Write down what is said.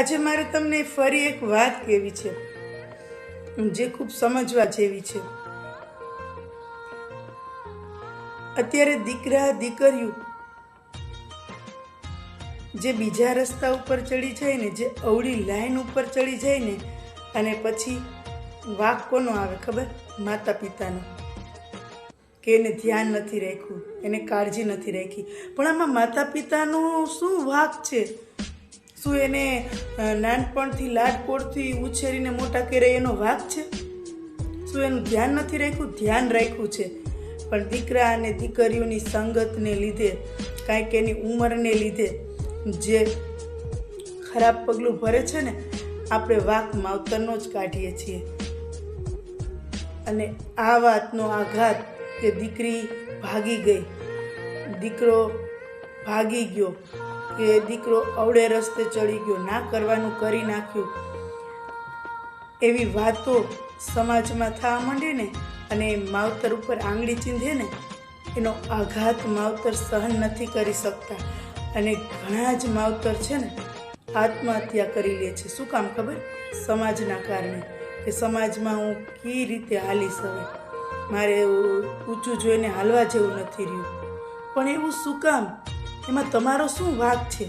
આજે મારે તમને ફરી એક વાત કહેવી છે, જે ખૂબ સમજવા જેવી છે. અત્યારે દીકરા દીકરીઓ જે બીજા રસ્તા ઉપર ચડી જાય ને, જે અવળી લાઈન ઉપર ચડી જાય ને, અને પછી વાક કોનો આવે ખબર? માતા પિતાનો કે એને ધ્યાન નથી રાખ્યું, એને કાળજી નથી રાખી. પણ આમાં માતા પિતાનો શું વાક છે? શું એને નાનપણથી લાડકોડથી ઉછેરીને મોટા કરે એનો વાક છે? શું એનું ધ્યાન નથી રાખ્યું? ધ્યાન રાખ્યું છે. પણ દીકરા અને દીકરીઓની સંગતને લીધે, કાંઈક એની ઉંમરને લીધે, જે ખરાબ પગલું ભરે છે ને, આપણે વાક માવતરનો જ કાઢીએ છીએ. અને આ વાતનો આઘાત કે દીકરી ભાગી ગઈ. દીકરો ભાગી ગયો. કે દીકરો અવળે રસ્તે ચડી ગયો, ના કરવાનું કરી નાખ્યું. એવી વાતો સમાજમાં થવા માંડે ને અને માવતર ઉપર આંગળી ચીંધે ને, એનો આઘાત માવતર સહન નથી કરી શકતા. અને ઘણા જ માવતર છે ને, આત્મહત્યા કરી લે છે. શું કામ ખબર? સમાજના કારણે. કે સમાજમાં હું કઈ રીતે હાલીશ હવે મારે ઊંચું જોઈને હાલવા જેવું નથી રહ્યું. પણ એવું શું કામ? એમાં તમારો શું વાક છે?